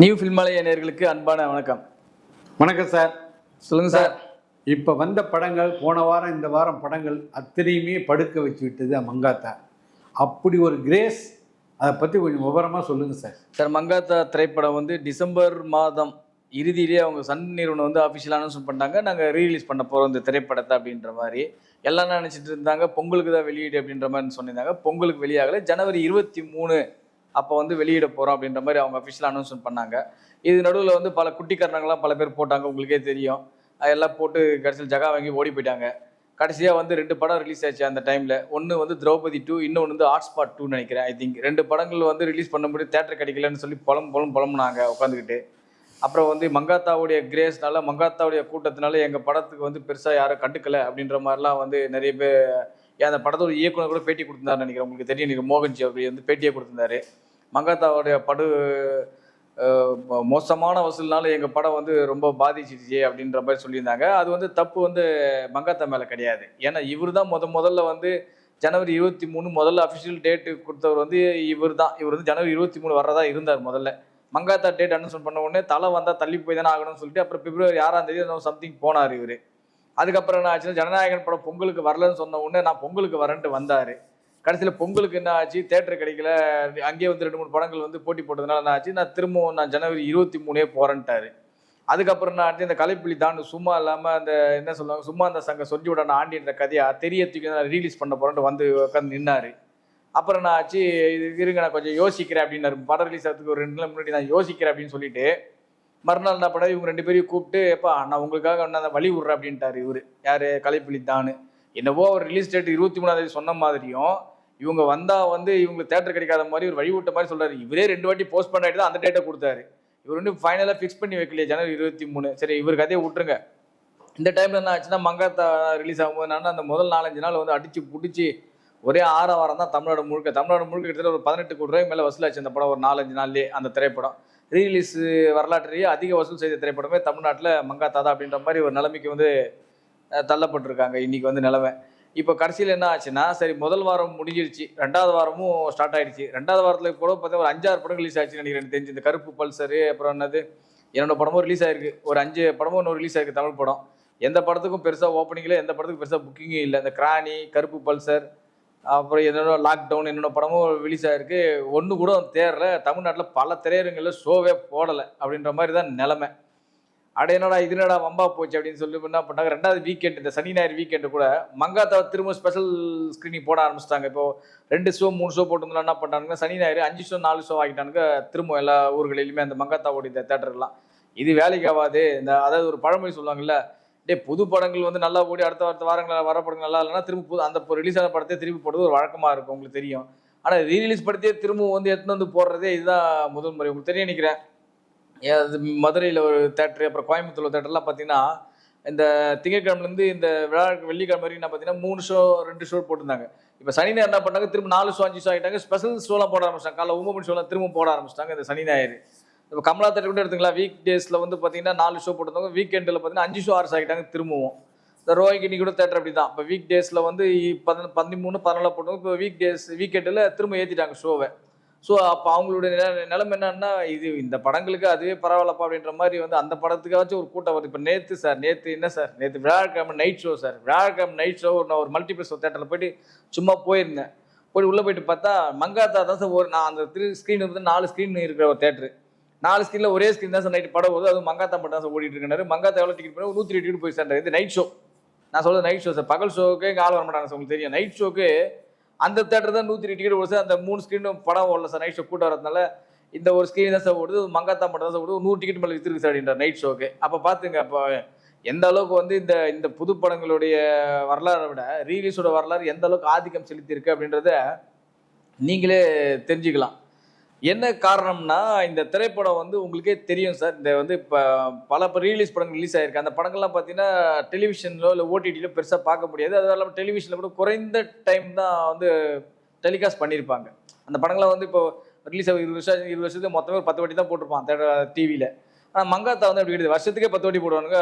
New ஃபில்மாலய நேயர்களுக்கு அன்பான வணக்கம். வணக்கம் சார். சொல்லுங்க சார் இப்போ வந்த படங்கள் போன வாரம் இந்த வாரம் படங்கள் அத்தனையுமே படுக்க வச்சு விட்டது மங்காத்தா. அப்படி ஒரு கிரேஸ் அதை பற்றி கொஞ்சம் விவரமாக சொல்லுங்கள் சார். சார் மங்காத்தா திரைப்படம் வந்து டிசம்பர் மாதம் இறுதியிலேயே அவங்க சன் நிறுவனம் வந்து அஃபிஷியல் அனௌன்ஸ் பண்ணாங்க நாங்கள் ரீலீஸ் பண்ண போகிறோம் இந்த திரைப்படத்தை அப்படின்ற மாதிரி. எல்லாம் நினச்சிட்டு இருந்தாங்க. பொங்கலுக்கு தான் வெளியீடு அப்படின்ற மாதிரி சொல்லியிருந்தாங்க பொங்கலுக்கு வெளியாகலை. ஜனவரி இருபத்தி மூணு அப்போ வந்து வெளியிட போகிறோம் அப்படின்ற மாதிரி அவங்க அஃபிஷியல் அனௌன்ஸ்மெண்ட் பண்ணாங்க. இது நடுவில் வந்து பல குட்டிக்காரனங்களாம் பல பேர் போட்டாங்க உங்களுக்கே தெரியும். அதெல்லாம் போட்டு கடைசியில் ஜகா வாங்கி ஓடி போயிட்டாங்க. கடைசியாக வந்து ரெண்டு படம் ரிலீஸ் ஆச்சு அந்த டைமில் ஒன்று வந்து திரௌபதி டூ இன்னொன்று வந்து ஹாட்ஸ்பாட் டூ நினைக்கிறேன் ஐ திங்க் ரெண்டு படங்கள் வந்து ரிலீஸ் பண்ண முடியும் தேட்டர் கிடைக்கலன்னு சொல்லி புலம் புலம் புலம்புனாங்க உட்காந்துக்கிட்டு அப்புறம் வந்து மங்காத்தாவுடைய கிரேஸ்னால மங்காத்தாவுடைய கூட்டத்தினால எங்கள் படத்துக்கு வந்து பெருசாக யாரும் கண்டுக்கலை அப்படின்ற மாதிரிலாம் வந்து நிறைய பேர் ஏன் அந்த படத்தோட இயக்குனர் கூட பேட்டி கொடுத்துருந்தாரு நினைக்கிறேன். உங்களுக்கு தெரியும் நீங்கள் மோகன்ஜி அவர் வந்து பேட்டியே கொடுத்துருந்தாரு. மங்காத்தாவுடைய படு மோசமான வசூல்னால எங்கள் படம் வந்து ரொம்ப பாதிச்சிடுச்சு அப்படின்ற மாதிரி சொல்லியிருந்தாங்க. அது வந்து தப்பு வந்து மங்காத்தா மேலே கிடையாது. ஏன்னா இவர் தான் முத முதல்ல வந்து ஜனவரி இருபத்தி மூணு முதல்ல அஃபிஷியல் டேட்டு கொடுத்தவர் வந்து இவர் தான் இவர் வந்து ஜனவரி இருபத்தி மூணு வர்றதா இருந்தார் முதல்ல. மங்காத்தா டேட் அனௌன்ஸ் பண்ண உடனே தலை வந்தால் தள்ளி போய் தானே ஆகணும்னு சொல்லிட்டு அப்புறம் பிப்ரவரி ஆறாம் தேதி சம்திங் போனார் இவர். அதுக்கப்புறம் என்ன ஆச்சுன்னா ஜனநாயகன் படம் பொங்கலுக்கு வரலன்னு சொன்ன உடனே நான் பொங்கலுக்கு வரேன்ட்டு வந்தார். கடைசியில் பொங்கலுக்கு என்ன ஆச்சு தேட்டர் கிடைக்கல அங்கேயே வந்து ரெண்டு மூணு படங்கள் வந்து போட்டி போட்டதுனால என்ன ஆச்சு நான் திரும்பவும் நான் ஜனவரி இருபத்தி மூணே போகிறேன்ட்டாரு அதுக்கப்புறம் என்ன ஆச்சு இந்த கலைப்புலி தாண்டு சும்மா இல்லாமல் அந்த என்ன சொல்லுவாங்க சும்மா அந்த சங்க சொல்லி விட ஆண்டின்ற கதையை தெரிய தூக்கி நான் ரிலீஸ் பண்ண போகிறேன்ட்டு வந்து உட்காந்து நின்னார். அப்புறம் நான் ஆச்சு இது இருங்க நான் கொஞ்சம் யோசிக்கிறேன் அப்படின்னாரு. படம் ரிலீஸ் ஆகிறதுக்கு ஒரு ரெண்டு நாள் முன்னாடி நான் யோசிக்கிறேன் அப்படின்னு சொல்லிட்டு மறுநாள் என்ன பண்ண இவங்க ரெண்டு பேரையும் கூப்பிட்டு எப்பா நான் உங்களுக்காக என்ன வழி விட்றேன் அப்படின்ட்டாரு இவரு. யாரு? கலைப்புலி தானு. என்னவோ அவர் ரிலீஸ் டேட் இருபத்தி மூணாந்தேதி சொன்ன மாதிரியும் இவங்க வந்தா வந்து இவங்களுக்கு தேட்டர் கிடைக்காத மாதிரி ஒரு வழி விட்ட மாதிரி சொல்றாரு. இவரே ரெண்டு வாட்டி போஸ்ட் பண்ணிட்டு தான் அந்த டேட்டை கொடுத்தாரு. இவர் வந்து ஃபைனலாக ஃபிக்ஸ் பண்ணி வைக்கலையே ஜனவரி இருபத்தி மூணு. சரி இவர் கதையை விட்டுருங்க. இந்த டைம்ல என்ன ஆச்சுன்னா மங்காத்தா ரிலீஸ் ஆகும்போது என்னன்னா அந்த முதல் நாலஞ்சு நாள் வந்து அடிச்சு பிடிச்சி ஒரே ஆற வாரம் தான் தமிழ்நாடு முழுக்க. தமிழ்நாடு முழுக்க கிட்டத்தட்ட ஒரு பதினெட்டு கோடி ரூபாய் மேலே வசூலாச்சு அந்த படம் ஒரு நாலஞ்சு நாள்லேயே அந்த திரைப்படம். ரீரிலீஸ் வரலாற்றிலேயே அதிக வசூல் செய்த திரைப்படமே தமிழ்நாட்டில் மங்கா தாதா அப்படின்ற மாதிரி ஒரு நிலைமைக்கு வந்து தள்ளப்பட்டிருக்காங்க. இன்னைக்கு வந்து நிலமை. இப்போ கடைசியில் என்ன ஆச்சுன்னா சரி முதல் வாரம் முடிஞ்சிருச்சு. ரெண்டாவது வாரமும் ஸ்டார்ட் ஆயிடுச்சு. ரெண்டாவது வாரத்தில் கூட பார்த்தா ஒரு அஞ்சாறு படம் ரிலீஸ் ஆச்சுன்னு நினைக்கிறேன். எனக்கு தெரிஞ்சு இந்த கருப்பு பல்சரு அப்புறம் என்னது என்னோடய படமும் ரிலீஸ் ஆயிருக்கு. ஒரு அஞ்சு படமும் இன்னும் ரிலீஸ் ஆயிருக்கு தமிழ் படம். எந்த படத்துக்கும் பெருசாக ஓப்பனிங்கில் எந்த படத்துக்கும் பெருசாக புக்கிங்கும் இல்லை. இந்த கிராணி கருப்பு பல்சர் அப்புறம் என்னோட லாக்டவுன் என்னென்ன படமும் ரிலீஸ் ஆயிருக்கு. ஒன்று கூட தேரல தமிழ்நாட்டில் பல திரையரங்களில் ஷோவே போடலை அப்படின்ற மாதிரி தான் நிலமை. அட என்னடா இது என்னடா வம்பா போச்சு அப்படின்னு சொல்லி என்ன பண்ணாங்க. ரெண்டாவது வீக்கெண்ட் இந்த சனி ஞாயிறு வீக்கெண்டு கூட மங்காத்தா திரும்ப ஸ்பெஷல் ஸ்க்ரீனிங் போட ஆரம்பிச்சிட்டாங்க. இப்போ ரெண்டு ஷோ மூணு ஷோ போட்டிருந்தா என்ன பண்ணானுங்க சனி ஞாயிறு அஞ்சு ஷோ நாலு ஷோ ஆகிட்டானுங்க திரும்ப எல்லா ஊர்களிலுமே அந்த மங்காத்தாவோட இந்த தேட்டர்லாம் இது வேலைக்கு ஆகாது. இந்த அதாவது ஒரு பழமொழி சொல்லுவாங்கல்ல டே புது படங்கள் வந்து நல்லா ஓடி அடுத்த அடுத்த வாரங்களில் வர படங்கள் நல்லா இல்லைன்னா திரும்ப புது அந்த ரிலீஸ் ஆன படத்தை திரும்பி போடுறது ஒரு வழக்கமாக இருக்கும் உங்களுக்கு தெரியும். ஆனால் ரீரிலீஸ் படத்தையே திரும்ப வந்து எடுத்துன்னு வந்து போடுறதே இதுதான் முதல் முறை. உங்களுக்கு தெரிய நினைக்கிறேன். மதுரையில் ஒரு தேட்டரு அப்புறம் கோயம்புத்தூர் தேட்டர்லாம் பார்த்தீங்கன்னா இந்த திங்கட்கிழமைலேருந்து இந்த விழா வெள்ளிக்கிழமை வரைக்கும் என்ன பார்த்தீங்கன்னா மூணு ஷோ ரெண்டு ஷோ போட்டிருந்தாங்க. இப்போ சனி ஞாயிறு என்ன பண்ணாங்க? திரும்ப நாலு ஷோ அஞ்சு ஷோ ஆகிட்டாங்க. ஸ்பெஷல் ஷோலாம் போட ஆரம்பிச்சிட்டாங்க. காலைல ஒம்பது மணி ஷோலாம் திரும்ப போட ஆரம்பிச்சிட்டாங்க இந்த சனி ஞாயிறு. இப்போ கமலா தேட்டர் கூட எடுத்துக்கலாம். வீக் டேஸில் வந்து பார்த்தீங்கன்னா நாலு ஷோ போட்டிருந்தாங்க வீக்கெண்டில் பார்த்தீங்கன்னா அஞ்சு ஷோ ஆறு ஆகிட்டாங்க திரும்பவும். இந்த ரோஹிணி கூட தேட்டர் அப்படி தான் இப்போ வீக் டேஸில் வந்து பதின பதிமூணு பதினாலு போட்டவங்க இப்போ வீக் டேஸ் வீக்கெண்டில் திரும்ப ஏற்றிட்டாங்க ஷோவை ஸோ அப்போ அவங்களுடைய நில நிலம் என்னன்னா இது இந்த படங்களுக்கு அதுவே பரவாயில்லப்பா அப்படின்ற மாதிரி வந்து அந்த படத்துக்காச்சும் ஒரு கூட்டம் வருது. இப்போ நேற்று சார் நேற்று என்ன சார்? நேற்று வியாழக்கிழமை நைட் ஷோ சார். வியாழக்கிழமை நைட் ஷோ நான் ஒரு மல்டிபிளஸ் தேட்டரில் போயிட்டு சும்மா போயிருந்தேன். போய் உள்ளே போயிட்டு பார்த்தா மங்காத்தா தான் சார் ஒரு நான் அந்த திரு ஸ்க்ரீன் வந்து நாலு ஸ்க்ரீன் இருக்கிற ஒரு தேட்டரு நாலு ஸ்க்ரீனில் ஒரே ஸ்க்ரீன் தான் சார் நைட் படம் போகுது. அதுவும் மங்காத்தா மட்டும் தான் சார் ஓடிட்டு இருக்காரு. மங்காத்தா எவ்வளோ டிக்கெட் பண்ணி நூற்றி டிக்கெட் போய் சார் இது நைட் ஷோ நான் சொல்றது நைட் ஷோ சார் பகல் ஷோக்கு இங்கே ஆள் வர மாட்டாங்க சார் உங்களுக்கு தெரியும். நைட் ஷோக்கு அந்த தேட்டர் தான் நூற்றி டிக்கெட் ஓடுது சார் அந்த மூணு ஸ்க்ரீனும் படம் ஓடல சார் நைட் ஷோ கூட்டம் வரதுனால இந்த ஒரு ஸ்க்ரீன் தான் சார் ஓடுது. மங்காத்தா மட்டும் தான் சார் ஓடுது. நூறு டிக்கெட் மேலே வித்துருக்கு சார் அப்படின்ற நைட் ஷோக்கு அப்போ பார்த்துங்க அப்போ எந்த அளவுக்கு வந்து இந்த இந்த புது படங்களுடைய வரலாறை விட ரீலீஸோட வரலாறு எந்த அளவுக்கு ஆதிக்கம் செலுத்தியிருக்கு அப்படின்றத நீங்களே தெரிஞ்சுக்கலாம். என்ன காரணம்னா இந்த திரைப்படம் வந்து உங்களுக்கே தெரியும் சார். இந்த வந்து இப்போ பல ரீலீஸ் படங்கள் ரிலீஸ் ஆயிருக்கு. அந்த படங்கள்லாம் பார்த்தீங்கன்னா டெலிவிஷன்லோ இல்லை ஓடிடியிலோ பெருசாக பார்க்க முடியாது. அதுவும் இல்லாமல் டெலிவிஷனில் கூட குறைந்த டைம் தான் வந்து டெலிகாஸ்ட் பண்ணியிருப்பாங்க அந்த படங்கள்லாம் வந்து இப்போ ரிலீஸ் ஆகும் இருபது வருஷம் இருபது வருஷத்துக்கு மொத்தமே ஒரு பத்து வாட்டி தான் போட்டிருப்பான் டிவியில் ஆனால் மங்காத்தா வந்து அப்படி கிடையாது. வருஷத்துக்கே பத்து வாட்டி போடுவானுங்க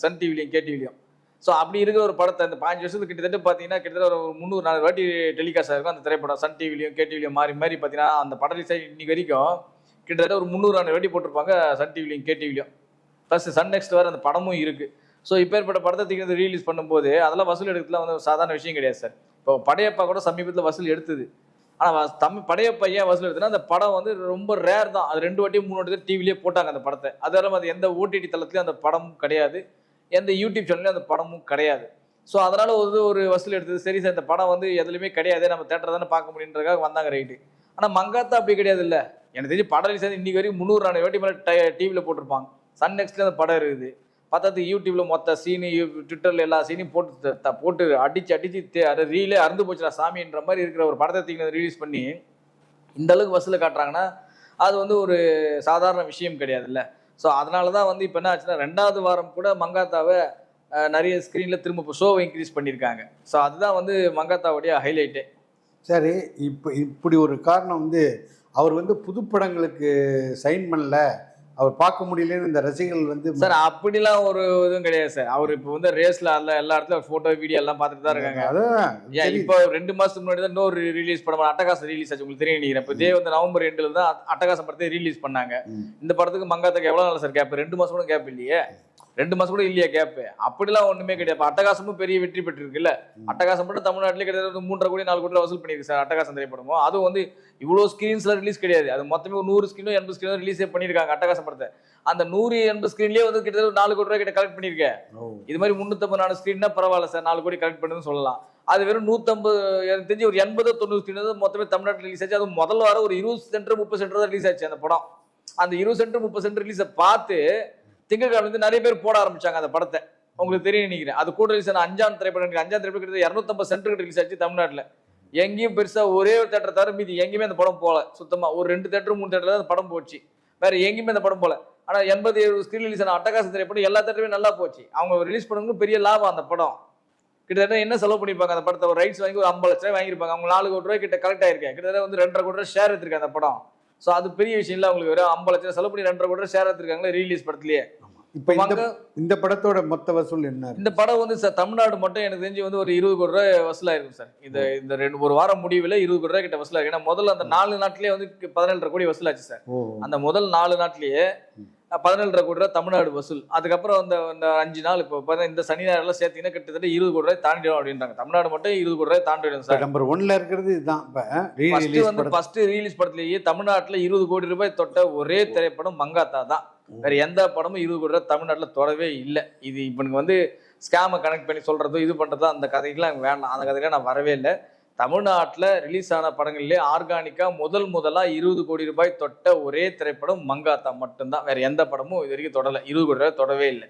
சன் டிவிலையும் கே டிவிலையும் ஸோ அப்படி இருக்கிற ஒரு படத்தை இந்த பாஞ்சு வருஷத்துக்கு கிட்டத்தட்ட பார்த்தீங்கன்னா கிட்டத்தட்ட ஒரு முந்நூறு நாலு வாட்டி டெலிகாஸ்ட் ஆயிருக்கும் அந்த திரைப்படம். சன் டிவிலையும் கே டிவிலையும் மாறி மாறி பார்த்தீங்கன்னா அந்த படம் ரிலீஸ் இன்னைக்கு வரைக்கும் கிட்டத்தட்ட ஒரு முந்நூறு நாலு வாட்டி போட்டிருப்பாங்க சன் டிவிலையும் கேடிவிலையும் ப்ளஸ் சன் நெக்ஸ்ட் வேறு அந்த படமும் இருக்குது ஸோ இப்பேற்பட்ட படத்தை தூக்கி ரீலீஸ் பண்ணும்போது அதெல்லாம் வசூல் எடுக்கிறதுலாம் வந்து சாதாரண விஷயம் கிடையாது சார். இப்போ படையப்பா கூட சமீபத்தில் வசூல் எடுத்தது. ஆனால் தமிழ் படையப்பா ஏன் வசூல் எடுத்துன்னா அந்த படம் வந்து ரொம்ப ரேர் தான். அது ரெண்டு வாட்டி மூணு வாட்டி டிவிலேயே போட்டாங்க அந்த படத்தை. அது இல்லாமல் அது எந்த ஓடிடி தளத்துலையும் அந்த படமும் கிடையாது. எந்த யூடியூப் சேனல்லையும் அந்த படமும் கிடையாது. ஸோ அதனால் வந்து ஒரு வசூல் எடுத்தது சரி சார் இந்த படம் வந்து எதுலையுமே கிடையாது நம்ம தேட்டர் தானே பார்க்க முடியுன்றக்காக வந்தாங்க ரைட்டு ஆனால் மங்காத்தா அப்படி கிடையாது இல்லை. எனக்கு தெரிஞ்சு படம் ரிலீஸ் ஆகி இன்னைக்கு வரைக்கும் முந்நூறு நானூறு வாட்டி மேலே டிவியில் போட்டிருப்பாங்க. சன் நெக்ஸ்ட்ல அந்த படம் இருக்குது. பத்தாத்து யூடியூப்ல மொத்த சீனு ட்விட்டர்ல எல்லா சீனையும் போட்டு த- போட்டு அடிச்சு அடிச்சு அது ரீலே அறுந்து போச்சுடா சாமின்ற மாதிரி இருக்கிற ஒரு படத்தை தீங்க ரிலீஸ் பண்ணி இந்த அளவுக்கு வசூலை காட்டுறாங்கன்னா அது வந்து ஒரு சாதாரண விஷயம் கிடையாதுல்ல ஸோ அதனால தான் வந்து இப்போ என்ன ஆச்சுன்னா ரெண்டாவது வாரம் கூட மங்காத்தாவை நிறைய ஸ்க்ரீனில் திரும்ப இப்போ ஷோவை இன்க்ரீஸ் பண்ணியிருக்காங்க. ஸோ அதுதான் வந்து மங்காத்தாவுடைய ஹைலைட்டே சரி இப்போ இப்படி ஒரு காரணம் வந்து அவர் வந்து புதுப்படங்களுக்கு சைன் பண்ணல. அவர் பார்க்க முடியலன்னு இந்த ரசிகர்கள் வந்து சார் அப்படிலாம் ஒரு இதுவும் கிடையாது சார். அவர் இப்போ வந்து ரேஸ்ல அல்ல எல்லா இடத்துல ஃபோட்டோ வீடியோ எல்லாம் பார்த்துட்டு தான் இருக்காங்க. அதான். இப்போ ரெண்டு மாசத்துக்கு முன்னாடி தான் இன்னொரு ரிலீஸ் படம் அட்டகாசம் ரிலீஸ் ஆச்சு உங்களுக்கு தெரியும் நினைக்கிறேன். இப்போ இதே வந்து நவம்பர் ரெண்டுல தான் அட்ட- அட்டகாசம் படத்தை ரிலீஸ் பண்ணாங்க. இந்த படத்துக்கு மங்காத்துக்கு எவ்வளவு நாள் சார் கேப் ரெண்டு மாசம் கூட கேப் இல்லையே. ரெண்டு மாசம் கூட இல்லையா கேப் அப்படிலாம் ஒண்ணுமே கிடையாது. அட்டகாசமும் பெரிய வெற்றி பெற்றிருக்குல்ல. அட்டகாசம் மட்டும் தமிழ்நாட்டிலே ஒரு மூன்றரை கோடி நாலு கோடி வசூல் பண்ணியிருக்கு சார் அட்டகாசம் திரைப்படமும் அதுவும் வந்து இவ்வளோ ஸ்க்ரீன்ஸ்ல ரிலீஸ் கிடையாது. அது மொத்தமே ஒரு நூறு ஸ்க்ரீனோ எண்பது ஸ்க்ரீனோ ரிலீஸே பண்ணியிருக்காங்க அட்டகாசம் படத்தை. அந்த நூறு எண்பது ஸ்க்ரீன்லேயே வந்து கிட்டத்தட்ட நாலு கோடி ரூபாய் கிட்ட கலெக்ட் பண்ணியிருக்கேன். ஓ. இது மாதிரி முந்நூற்றம்பது நாலு ஸ்க்ரீன்னா பரவாயில்ல சார். நாலு கோடி கலெக்ட் பண்ணுன்னு சொல்லலாம். அது வெறும் நூற்றம்பது எனக்கு தெரிஞ்சு ஒரு எண்பது தொண்ணூறு ஸ்க்ரீன் மொத்தமே தமிழ்நாட்டில் ரிலீஸ் ஆச்சு. அது முதல் வாரம் ஒரு இருபது சென்டர் முப்பது சென்டர் தான் ரிலீஸ் ஆச்சு அந்த படம். அந்த இருபது சென்டர் முப்பது சென்டர் ரிலீஸை பார்த்து திங்கட்கிழமை வந்து நிறைய பேர் போட ஆரம்பிச்சாங்க அந்த படத்தை. உங்களுக்கு தெரியும் நினைக்கிறேன். அது கூட ரிலீஸ் ஆன அஞ்சாம் திரைப்படம் அஞ்சாம் திரைப்படம் கிட்ட இரநூத்தம்பது சென்டர் ரிலீஸ் ஆச்சு தமிழ்நாட்டில். எங்கேயும் பெருசாக ஒரே ஒரு தேட்டர் தவிர மீதி எங்கேயுமே அந்த படம் போல சுத்தமாக ஒரு ரெண்டு தேட்டர் மூணு தேட்டர் தான் அந்த படம் போச்சு. வேற எங்கேயுமே அந்த படம் போல ஆனால் எண்பது ஏழு ஸ்கிரீன் ரிலீஸ் ஆன அட்டகாச திரைப்படம் எல்லா தேட்டருமே நல்லா போச்சு. அவங்க ரிலீஸ் பண்ணவங்க பெரிய லாபம் அந்த படம். கிட்டத்தட்ட என்ன செலவு பண்ணிருப்பாங்க அந்த படத்தை? ஒரு ரைட்ஸ் வாங்கி ஒரு ஐம்பது லட்சம் ரூபாய் வாங்கியிருப்பாங்க. அவங்க நாலு கோடி ரூபாய் கிட்ட கலெக்ட் ஆயிருக்கேன். கிட்டத்தட்ட வந்து ரெண்டரை கோடி ரூபாய் ஷேர் எடுத்திருக்கேன் அந்த படம். ஸோ அது பெரிய விஷயம் இல்லை அவங்களுக்கு வெறும் ஐம்பது லட்சம் செலவு பண்ணி ரெண்டரை கோடி ஷேர் எடுத்திருக்காங்களே ரீலீஸ் படத்துலயே. இப்போ இந்த படத்தோட மொத்த வசூல் என்ன இந்த படம் வந்து சார் தமிழ்நாடு மட்டும் எனக்கு தெரிஞ்சு வந்து ஒரு இருபது கோடி ரூபாய் வசூலாயிருக்கும் சார். இந்த இந்த ரெண்டு ஒரு வாரம் முடிவில் இருபது கோடி ரூபாய் கிட்ட வசூலாயிருக்கு ஏன்னா முதல்ல அந்த நாலு நாட்டிலேயே வந்து பதினேழரை கோடி வசூலாச்சு சார். ஓ. அந்த முதல் நாலு நாட்டிலேயே பதினேழரை கோடி ரூபாய் தமிழ்நாடு வசூல். அதுக்கப்புறம் அந்த இந்த அஞ்சு நாள் இப்போ பார்த்தா இந்த சனி ஞாயிறுலாம் சேர்த்தீங்கன்னா கிட்டத்தட்ட இருபது கோடி ரூபாய் தாண்டிடும் அப்படின்றாங்க. தமிழ்நாடு மட்டும் இருபது கோடி ரூபாய் தாண்டிடும் இப்போ சார் நம்பர் ஒன்ல இருக்கிறது இதுதான். இப்போ வந்து ஃபர்ஸ்ட் ரிலீஸ் படத்திலேயே தமிழ்நாட்டுல இருபது கோடி ரூபாய் தொட்ட ஒரே திரைப்படம் மங்காத்தா தான். வேற எந்த படமும் இருபது கோடி ரூபாய் தமிழ்நாட்டுல தொடவே இல்லை. இது இவனுக்கு வந்து ஸ்கேமை கனெக்ட் பண்ணி சொல்றதோ இது பண்றதோ அந்த கதைக்கெல்லாம் எனக்கு வேண்டாம் அந்த கதைக்கெல்லாம் நான் வரவே இல்லை. தமிழ்நாட்டில் ரிலீஸ் ஆன படங்கள்லேயே ஆர்கானிக்கா முதல் முதலா இருபது கோடி ரூபாய் தொட்ட ஒரே திரைப்படம் மங்காத்தா மட்டும்தான். வேற எந்த படமும் இது வரைக்கும் தொடல. இருபது கோடி ரூபாய் தொடவே இல்லை.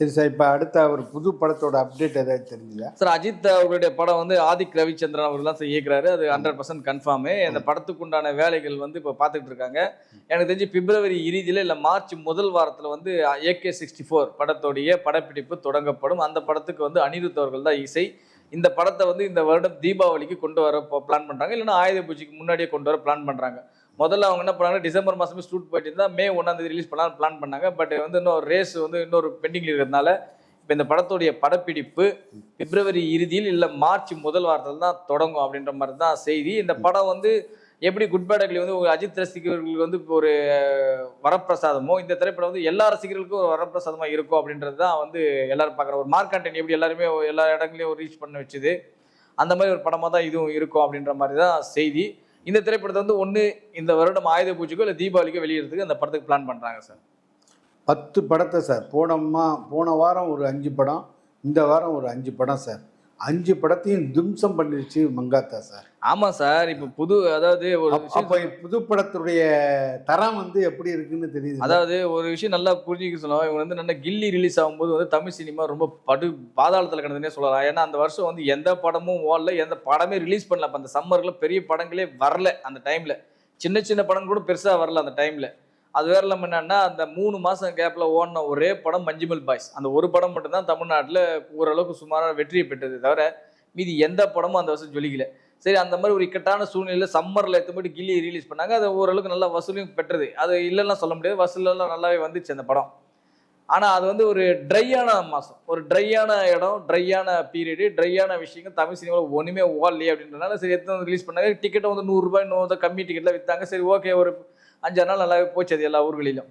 சரி சார். இப்போ அடுத்த ஒரு புது படத்தோட அப்டேட் ஏதாவது தெரிஞ்சுதா? சார் அஜித் அவர்களுடைய படம் வந்து ஆதிக் ரவிச்சந்திரன் அவர் தான் சார் இயக்குறாரு. அது ஹண்ட்ரட் பர்சன்ட் கன்ஃபார்மு அந்த படத்துக்கு உண்டான வேலைகள் வந்து இப்போ பார்த்துட்டு இருக்காங்க. எனக்கு தெரிஞ்சு பிப்ரவரி இறுதியில் இல்லை மார்ச் முதல் வாரத்தில் வந்து ஏகே சிக்ஸ்டி ஃபோர் படத்தோடைய படப்பிடிப்பு தொடங்கப்படும். அந்த படத்துக்கு வந்து அனிருத் அவர்கள் தான் இசை. இந்த படத்தை வந்து இந்த வருடம் தீபாவளிக்கு கொண்டு வர பிளான் பண்ணுறாங்க இல்லைன்னா ஆயுத பூஜைக்கு முன்னாடியே கொண்டு வர பிளான் பண்ணுறாங்க முதல்ல அவங்க என்ன பண்ணாங்க? டிசம்பர் மாதமே ஷூட் போயிட்டு இருந்தால் மே ஒன்றாம் தேதி ரிலீஸ் பண்ணலாம் பிளான் பண்ணாங்க. பட் வந்து இன்னொரு ரேஸ் வந்து இன்னொரு பெண்டிங்கில் இருக்கிறதுனால இப்போ இந்த படத்துடைய படப்பிடிப்பு பிப்ரவரி இறுதியில் இல்லை மார்ச் முதல் வாரத்தில் தான் தொடங்கும் அப்படின்ற மாதிரி தான் செய்தி. இந்த படம் வந்து எப்படி குட் பேட் அக்லி வந்து ஒரு அஜித் ரசிகர்களுக்கு வந்து இப்போ ஒரு வரப்பிரசாதமோ இந்த திரைப்படம் வந்து எல்லா ரசிகர்களுக்கும் ஒரு வரப்பிரசாதமாக இருக்கும் அப்படின்றது தான் வந்து எல்லாரும் பார்க்குற ஒரு மார்க் கண்டென்ட் எப்படி எல்லாருமே எல்லா இடங்களையும் ரீச் பண்ண வச்சுது. அந்த மாதிரி ஒரு படமாக தான் இதுவும் இருக்கும் அப்படின்ற மாதிரி தான் செய்தி. இந்த திரைப்படத்தை வந்து ஒன்று இந்த வருடம் ஆயுத பூஜைக்கோ இல்லை தீபாவளிக்கோ வெளியிடறதுக்கு அந்த படத்துக்கு பிளான் பண்ணுறாங்க சார். பத்து படத்தை சார். போனம்மா போன வாரம் ஒரு அஞ்சு படம் இந்த வாரம் ஒரு அஞ்சு படம் சார். அஞ்சு படத்தையும் தும்சம் பண்ணிருச்சு மங்காத்தா சார். ஆமாம் சார் இப்போ புது அதாவது ஒரு அப்போ புது படத்துடைய தரம் வந்து எப்படி இருக்குன்னு தெரியுது அதாவது ஒரு விஷயம் நல்லா புரிஞ்சுக்க சொல்லலாம் இவங்க வந்து நல்ல கில்லி ரிலீஸ் ஆகும்போது வந்து தமிழ் சினிமா ரொம்ப படு பாதாளத்தில் கிடந்துனே சொல்லலாம். ஏன்னா அந்த வருஷம் வந்து எந்த படமும் ஓடல எந்த படமே ரிலீஸ் பண்ணல. அப்ப அந்த சம்மர்ல பெரிய படங்களே வரல அந்த டைம்ல சின்ன சின்ன படம் கூட பெருசா வரல அந்த டைம்ல அது வேற இல்லாமல் என்னன்னா அந்த மூணு மாசம் கேப்ல ஓடின ஒரே படம் மஞ்சுமல் பாய்ஸ். அந்த ஒரு படம் மட்டும்தான் தமிழ்நாட்டில் ஓரளவுக்கு சுமாரான வெற்றியை பெற்றது தவிர மீதி எந்த படமும் அந்த வருஷம் ஜொலிக்கல. சரி அந்த மாதிரி ஒரு இக்கட்டான சூழ்நிலையில் சம்மரில் எத்த எத்தபடி கில்லி ரிலீஸ் பண்ணாங்க. அது ஓரளவுக்கு நல்லா வசூலையும் பெற்றது. அது இல்லைன்னா சொல்ல முடியாது. வசூலெல்லாம் நல்லாவே வந்துச்சு அந்த படம். ஆனால் அது வந்து ஒரு ட்ரையான மாதம் ஒரு ட்ரையான இடம் ட்ரையான பீரியடு ட்ரையான விஷயங்கள். தமிழ் சினிமாவில் ஒன்றுமே ஓடலையே அப்படின்றனால சரி எத்தனை ரிலீஸ் பண்ணாங்க. டிக்கெட்டை வந்து நூறுரூபாய் நூறு கம்மி டிக்கெட்டில் விற்றாங்க சரி ஓகே ஒரு அஞ்சாறு நாள் நல்லாவே போச்சு அது எல்லா ஊர்களிலும்.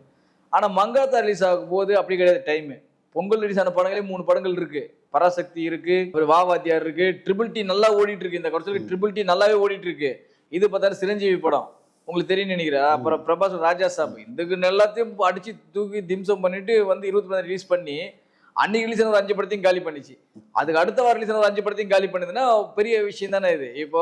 ஆனால் மங்காத்தா ரிலீஸ் ஆகும் போது அப்படி கிடையாது டைமு பொங்கல் ரிலீஸ் ஆன படங்களே மூணு படங்கள் இருக்கு. பராசக்தி இருக்கு ஒரு வாவாத்தியார் இருக்கு ட்ரிபிள் டி நல்லா ஓடிட்டு இருக்கு. இந்த வருஷத்துக்கு ட்ரிபிள் டி நல்லாவே ஓடிட்டு இருக்கு. இது பார்த்தா சிரஞ்சீவி படம். உங்களுக்கு தெரியும் நினைக்கிறேன். அப்புறம் பிரபாஸ் ராஜா சாப். இதுக்கு எல்லாத்தையும் அடிச்சு தூக்கி திம்சம் பண்ணிட்டு வந்து இருபத்தி மூணு ரிலீஸ் பண்ணி அன்னைக்கு ரிலீஸ் ஒரு அஞ்சு படத்தையும் காலி பண்ணிச்சு. அதுக்கு அடுத்த வாரம் ரிலீஸ் ஒரு அஞ்சு படத்தையும் காலி பண்ணுதுன்னா பெரிய விஷயம் தானே இது. இப்போ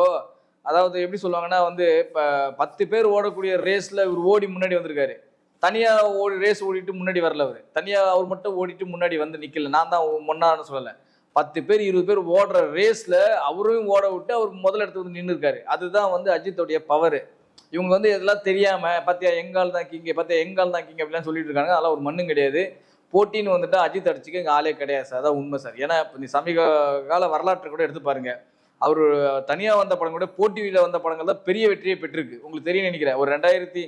அதாவது எப்படி சொல்லுவாங்கன்னா வந்து இப்போ பத்து பேர் ஓடக்கூடிய ரேஸில் இவர் ஓடி முன்னாடி வந்திருக்காரு. தனியாக ஓடி ரேஸ் ஓடிட்டு முன்னாடி வரல அவர். தனியாக அவர் மட்டும் ஓடிட்டு முன்னாடி வந்து நிற்கல நான் தான் முன்னான்னு சொல்லலை. பத்து பேர் இருபது பேர் ஓடுற ரேஸில் அவரையும் ஓட விட்டு அவர் முதல் இடத்துல வந்து நின்றுருக்காரு அதுதான் வந்து அஜித்தோடைய பவர் இவங்க வந்து இதெல்லாம் தெரியாமல் பார்த்தியா எங்கால் தான் கிங்க பார்த்தியா எங்கால் தான் கிங்க அப்படிலாம் சொல்லிட்டு இருக்காங்க அதெல்லாம் ஒரு மண்ணும் கிடையாது. போட்டின்னு வந்துட்டு அஜித் அடிச்சுக்க இங்கே ஆளே கிடையாது சார். அதான் உண்மை சார். ஏன்னா இப்போ இந்த சமீப கால வரலாற்றை கூட எடுத்து பாருங்கள் அவர் தனியாக வந்த படம் கூட போட்டியில் வந்த படங்கள் தான் பெரிய வெற்றியை பெற்றிருக்கு. உங்களுக்கு தெரியும் நினைக்கிறேன். ஒரு ரெண்டாயிரத்தி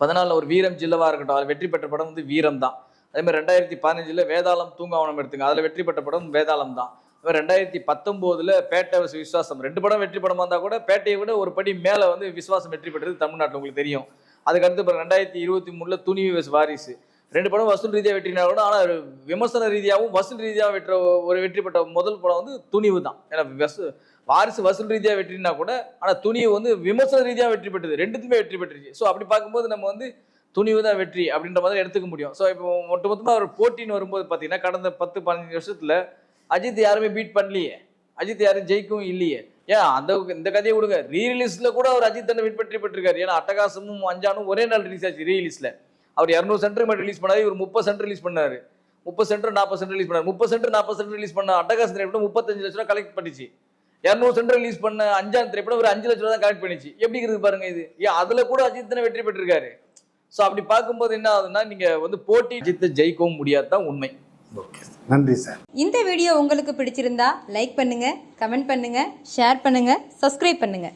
பதினாலில் ஒரு வீரம் ஜில்லவா இருக்கட்டும் அதில் வெற்றி பெற்ற படம் வந்து வீரம் தான். அதே மாதிரி ரெண்டாயிரத்தி பதினஞ்சில் வேதாளம் தூங்காவனம் எடுத்துங்க. அதில் வெற்றி பெற்ற படம் வேதாளம் தான். ரெண்டாயிரத்தி பத்தொம்போதில் பேட்டை vs விஸ்வாசம் ரெண்டு படம் வெற்றி படமாக இருந்தால் கூட பேட்டையை விட ஒரு படி மேலே வந்து விஸ்வாசம் வெற்றி பெற்றது தமிழ்நாட்டில் உங்களுக்கு தெரியும். அதுக்கடுத்து இப்போ ரெண்டாயிரத்தி இருபத்தி மூணில் துணிவு வாரிசு. ரெண்டு படம் வசூல் ரீதியாக வெற்றினாலும் கூட ஆனால் விமர்சன ரீதியாகவும் வசூல் ரீதியாக வெற்ற ஒரு வெற்றி பெற்ற முதல் படம் வந்து துணிவு தான் ஏன்னா வசூ வாரிசு வசூல் ரீதியாக வெற்றினா கூட ஆனால் துணிவு வந்து விமர்சன ரீதியாக வெற்றி பெற்றது. ரெண்டுத்துமே வெற்றி பெற்றுச்சு. ஸோ அப்படி பார்க்கும்போது நம்ம வந்து துணிவு தான் வெற்றி அப்படின்ற மாதிரி எடுத்துக்க முடியும். ஸோ இப்போ ஒட்டுமொத்தமாக மொத்தமாக ஒரு போட்டின்னு வரும்போது பார்த்தீங்கன்னா கடந்த பத்து பதினஞ்சு வருஷத்தில் அஜித் யாருமே பீட் பண்ணலையே. அஜித் யாரும் ஜெயிக்கவும் இல்லையே. ஏன் அந்த இந்த கதையை விடுங்க. ரீலீஸில் கூட அவர் அஜித் தன்னை வெற்றி பெற்றிருக்காரு. ஏன்னா அட்டகாசமும் அஞ்சானும் ஒரே நாள் ரிலீஸ் ஆச்சு ரீலீஸில் அவர் இரநூறு சென்டர் மட்டும் ரிலீஸ் பண்ணாரு இவர் முப்பது சென்டர் ரிலீஸ் பண்ணாரு. முப்பது சென்டர் நாற்பது சென்டர் ரிலீஸ் பண்ணாரு. முப்பது சென்டர் நாற்பது சென்டர் ரிலீஸ் பண்ண அட்டகாசம் திரைப்படம் முப்பத்தஞ்சு லட்ச ரூபா கலெக்ட் பண்ணிச்சு. இரநூறு சென்டர் ரிலீஸ் பண்ண அஞ்சாம் திரைப்படம் ஒரு அஞ்சு லட்ச ரூபா தான் கலெக்ட் பண்ணிச்சு. எப்படி இருக்கு பாருங்க இது? ஏன் அதுல கூட அஜித் தானே வெற்றி பெற்றிருக்காரு. ஸோ அப்படி பார்க்கும்போது என்ன ஆகுதுன்னா நீங்க வந்து போட்டி அஜித்தை ஜெயிக்கவும் முடியாது தான் உண்மை. ஓகே நன்றி சார் இந்த வீடியோ உங்களுக்கு பிடிச்சிருந்தா லைக் பண்ணுங்க கமெண்ட் பண்ணுங்க ஷேர் பண்ணுங்க சப்ஸ்கிரைப் பண்ணுங்க.